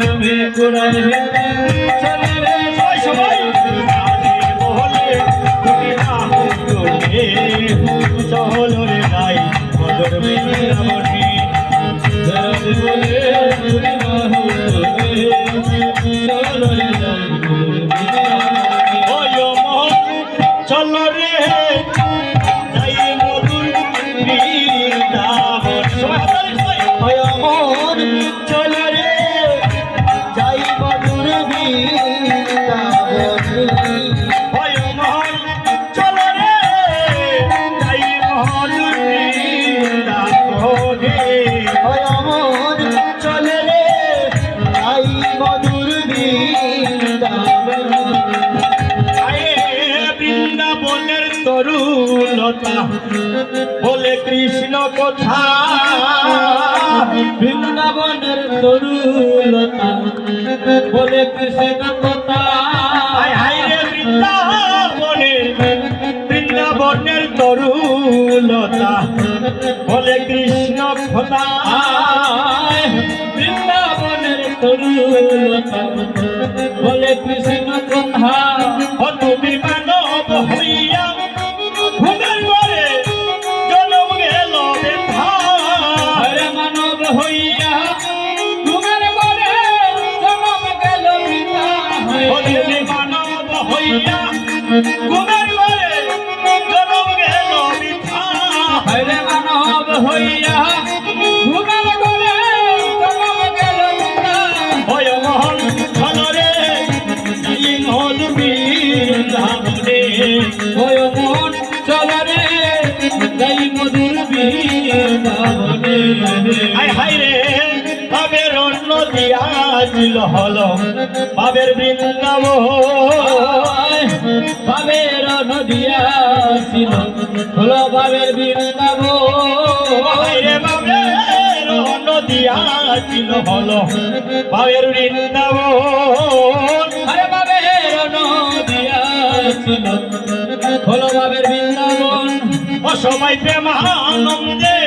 নবে কোরআন হেলে চলে রে সবাই সবাই। আরে বলে তুমি না হুজুরে চহল রে। নাই বদর মেরা মনি দরদ বলে তুমি না হুজুরে চহল রে নাই ওয় মোহন চলো রে। তরুলতা বলে কৃষ্ণ কথা। বৃন্দাবনের তরুলতা বলে কৃষ্ণ কথা। হায় হায় রে বৃন্দাবনের বৃন্দাবনের তরুলতা বলে কৃষ্ণ কথা। বৃন্দাবনের তরুলতা বলে কৃষ্ণ কথা। তুমি মানব হইয়া ঘরে জনম গেল হইয়া দিয়াছিল হল বাবের বৃন্দাবন বাবের নদিয়া ছিল। হলো বাবের বৃন্দাবন। বাইরে বাবের নদিয়া ছিল হলো বাবের বৃন্দাবন। আরে নদিয়া ছিল। হলো বাবের বৃন্দাবন। অসময় প্রেমানন্দে বহু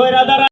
ধৈরা দ্বারা